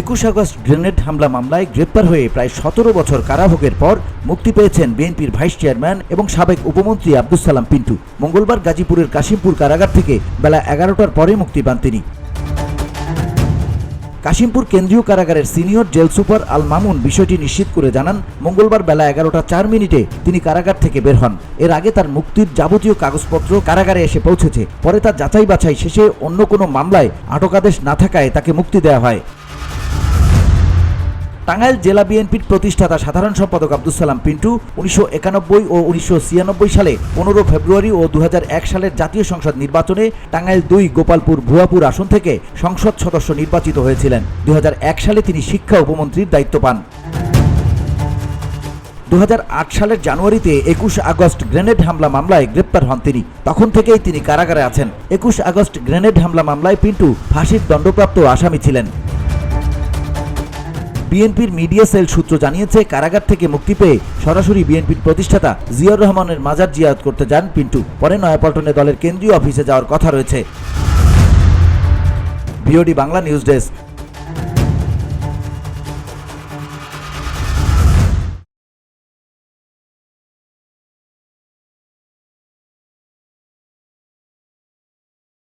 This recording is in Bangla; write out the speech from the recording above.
একুশ আগস্ট গ্রেনেড হামলা মামলায় গ্রেপ্তার হয়ে প্রায় সতেরো বছর কারাভোগের পর মুক্তি পেয়েছেন বিএনপির ভাইস চেয়ারম্যান এবং সাবেক উপমন্ত্রী আব্দুল সালাম পিন্টু। মঙ্গলবার গাজীপুরের কাশিমপুর কারাগার থেকে বেলা এগারোটার পরে মুক্তি পান তিনি। কাশিমপুর কেন্দ্রীয় কারাগারের senior jail super Al Mamun বিষয়টি নিশ্চিত করে জানান, মঙ্গলবার বেলা এগারোটা চার মিনিটে তিনি কারাগার থেকে বের হন। এর আগে তার মুক্তির যাবতীয় কাগজপত্র কারাগারে এসে পৌঁছেছে। পরে তার যাচাই বাছাই শেষে অন্য কোনো মামলায় আটকাদেশ না থাকায় তাকে মুক্তি দেওয়া হয়। টাঙ্গাইল জেলা বিএনপির প্রতিষ্ঠাতা সাধারণ সম্পাদক আব্দুল সালাম পিন্টু উনিশশো একানব্বই ও উনিশশো ছিয়ানব্বই সালে পনেরো ফেব্রুয়ারি ও দু হাজার এক সালের জাতীয় সংসদ নির্বাচনে টাঙ্গাইল দুই, গোপালপুর, ভুয়াপুর আসন থেকে সংসদ সদস্য নির্বাচিত হয়েছিলেন। দু হাজার এক সালে তিনি শিক্ষা উপমন্ত্রীর দায়িত্ব পান। দু হাজার আট সালের জানুয়ারিতে একুশ আগস্ট গ্রেনেড হামলা মামলায় গ্রেপ্তার হন তিনি। তখন থেকেই তিনি কারাগারে আছেন। একুশ আগস্ট গ্রেনেড হামলা মামলায় পিন্টু ফাঁসির দণ্ডপ্রাপ্ত আসামি ছিলেন। বিএনপির মিডিয়া সেল সূত্র জানিয়েছে, কারাগার থেকে মুক্তি পেয়ে সরাসরি বিএনপির প্রতিষ্ঠাতা জিয়াউর রহমানের মাজার জিয়ারত করতে যান পিন্টু। পরে নয়াপল্টনে দলের কেন্দ্রীয় অফিসে যাওয়ার কথা রয়েছে। BOD Bangla news desk.